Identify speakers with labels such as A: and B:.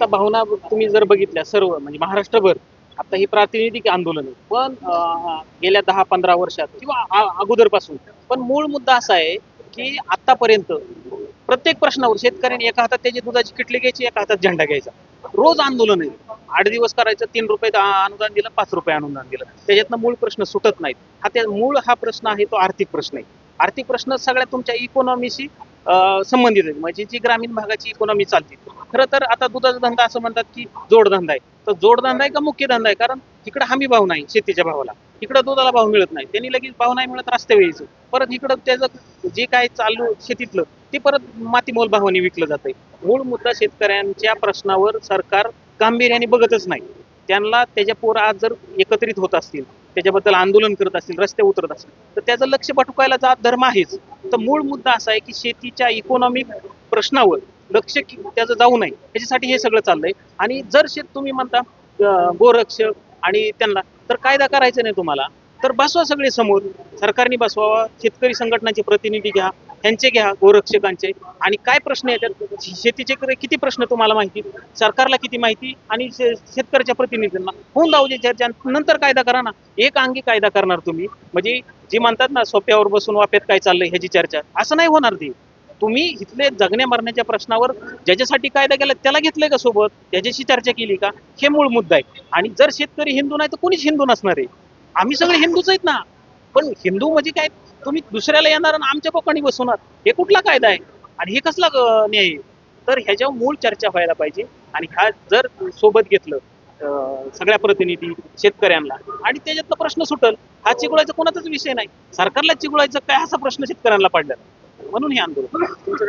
A: आता भावना तुम्ही जर बघितल्या सर्व म्हणजे महाराष्ट्रभर आता ही प्रातिनिधिक आंदोलन आहे. पण गेल्या दहा पंधरा वर्षात किंवा अगोदरपासून पण मूळ मुद्दा असा आहे की आतापर्यंत प्रत्येक प्रश्नावर शेतकऱ्यांनी एका हातात त्याची दुधाची किटली घ्यायची एका हातात झेंडा घ्यायचा. रोज आंदोलन आहे. आठ दिवस करायचं तीन रुपये अनुदान दिलं पाच रुपये अनुदान दिलं. त्याच्यातनं मूळ प्रश्न सुटत नाहीत. हा त्या मूळ हा प्रश्न आहे तो आर्थिक प्रश्न आहे. आर्थिक प्रश्न सगळ्या तुमच्या इकॉनॉमीशी संबंधित आहे. म्हणजे जी ग्रामीण भागाची इकॉनॉमी चालते. खरं तर आता दुधाचा धंदा असं म्हणतात की जोडधंदा आहे. तर जोडधंदा आहे का मुख्य धंदा आहे? कारण तिकडे हमी भाव नाही शेतीच्या भावाला. इकडं दुधाला भाव मिळत नाही. त्यांनी लगेच भाव नाही मिळत रस्त्यावर यायचं परत इकडं त्याचं जे काय चालू शेतीतलं ते परत मातीमोल भावाने विकलं जातंय. मूळ मुद्दा शेतकऱ्यांच्या प्रश्नावर सरकार गांभीर्याने बघतच नाही. त्यांना त्याच्या पोरं आज जर एकत्रित होत असतील त्याच्याबद्दल आंदोलन करत असतील रस्ते उतरत असतील तर त्याचं लक्ष पटकायला जात धर्म आहेच. तर मूळ मुद्दा असा आहे की शेतीच्या इकॉनॉमिक प्रश्नावर लक्ष त्याचं जाऊ नये. याच्यासाठी हे सगळं चाललंय. आणि जर शेत तुम्ही म्हणता गोरक्षक आणि त्यांना तर कायदा करायचा नाही तुम्हाला. तर बसवा सगळे समोर. सरकारने बसवावा शेतकरी संघटनाचे प्रतिनिधी घ्या त्यांचे घ्या गोरक्षकांचे. आणि काय प्रश्न येतात शेतीचे किती प्रश्न तुम्हाला माहिती? सरकारला किती माहिती आणि शे- शेतकऱ्याच्या प्रतिनिधींना? होऊन जाऊ दे चर्चा नंतर कायदा करा ना. एक अंगी कायदा करणार तुम्ही. म्हणजे जे म्हणतात ना सोप्यावर बसून वाप्यात काय चाललंय ह्याची चर्चा. असं नाही होणार ती. तुम्ही इथले जगण्या मरण्याच्या प्रश्नावर ज्याच्यासाठी कायदा केला त्याला घेतलंय का सोबत? त्याच्याशी चर्चा केली का? हे मूळ मुद्दा आहे. आणि जर शेतकरी हिंदू नाही तर कोणीच हिंदू नसणार आहे. आम्ही सगळे हिंदूच आहेत ना. पण हिंदू म्हणजे काय? तुम्ही दुसऱ्याला येणार आणि आमच्या कोकणी बसवणार. हे कुठला कायदा आहे? आणि हे कसला न्याय तर ह्याच्यावर मूळ चर्चा व्हायला पाहिजे. आणि ह्या जर सोबत घेतलं सगळ्या प्रतिनिधी शेतकऱ्यांना आणि त्याच्यातला प्रश्न सुटल हा चिघळायचा कोणाचाच विषय नाही. सरकारला चिघळायचं काय? असा प्रश्न शेतकऱ्यांना पडला म्हणून हे आंदोलन.